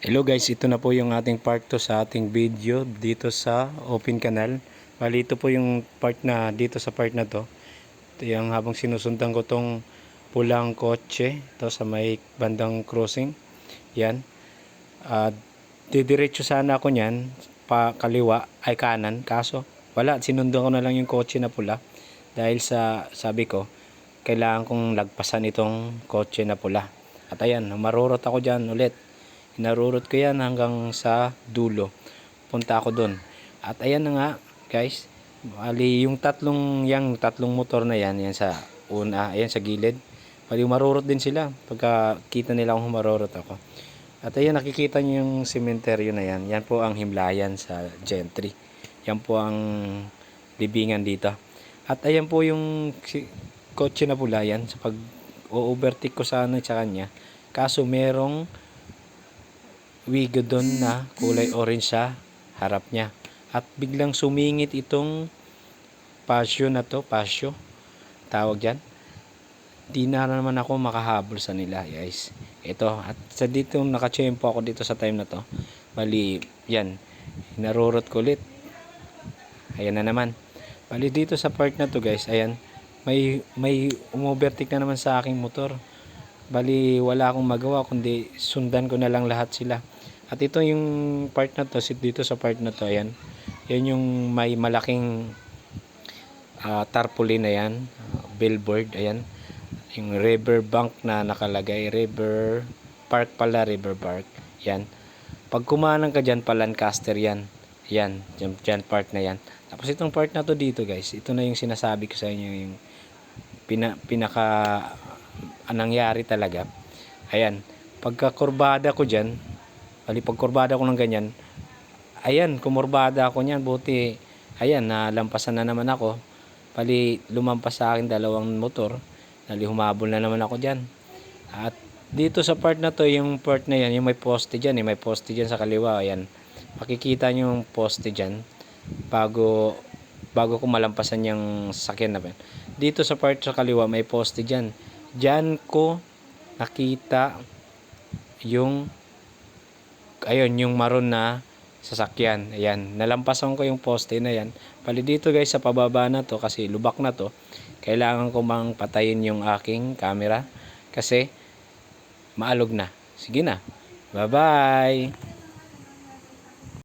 Hello guys, ito na po yung ating part 2 sa ating video dito sa Open Canal. Bali ito po yung part na dito sa part na to. Ito yung habang sinusundan ko tong pulang kotse to sa may bandang crossing. Yan. At didiretso sana ako niyan pa kaliwa ay kanan kaso wala sinundan ko na lang yung kotse na pula dahil sa sabi ko kailangan kong lagpasan itong kotse na pula. At ayan, marurot ako dyan ulit. Hinarurot ko yan hanggang sa dulo. Punta ako doon. At ayan na nga, guys. Bali, yung tatlong, yang tatlong motor na yan, yan sa una, ayan sa gilid. Bali, marurot din sila pagka kita nila kung marurot ako. At ayan, nakikita niyo yung cementerio na yan. Yan po ang himlayan sa Gentry. Yan po ang libingan dito. At ayan po yung kotse na pula yan sa pag o-overtake ko sana sa kanya. Kaso merong wigo doon na kulay orange sa harap niya. At biglang sumingit itong pasyo na to, pasyo, tawag dyan. Di na naman ako makahabol sa nila, guys. Ito, at sa dito, nakachempo ako dito sa time na to. Bali, yan, narurot ko ulit. Ayan na naman. Bali, dito sa part na to, guys, ayan, may, may umovertake na naman sa aking motor. Bali, wala akong magawa kundi sundan ko na lang lahat sila. At ito yung part na to, sit dito sa part na to, ayan. Yan yung may malaking ah, tarpaulin na yan, ah, billboard, ayan. Yung river bank na nakalagay, river park pala, river park. Yan. Pag kumanang ka dyan, pa Lancaster yan. Yan, dyan, dyan part na yan. Tapos itong part na to dito guys, ito na yung sinasabi ko sa inyo yung pina, pinaka ang nangyari talaga. Ayan, pagka kurbada ko dyan, bali pag kurbada ko ng ganyan, ayan, kumurbada ako niyan, buti, ayan, nalampasan na naman ako. Bali, lumampas sa akin dalawang motor, nali humabol na naman ako dyan. At dito sa part na to, yung part na yan, yung may poste dyan, eh, may poste dyan sa kaliwa, ayan. Makikita nyo yung poste dyan, bago, bago ko malampasan yung sasakyan na yan. Dito sa part sa kaliwa, may poste dyan. Dyan ko nakita yung ayun yung maroon na sasakyan. Ayan nalampasan ko yung poste na yan. Pali dito guys sa pababa na to kasi lubak na to kailangan ko mang patayin yung aking camera kasi maalog na. Sige na. Bye bye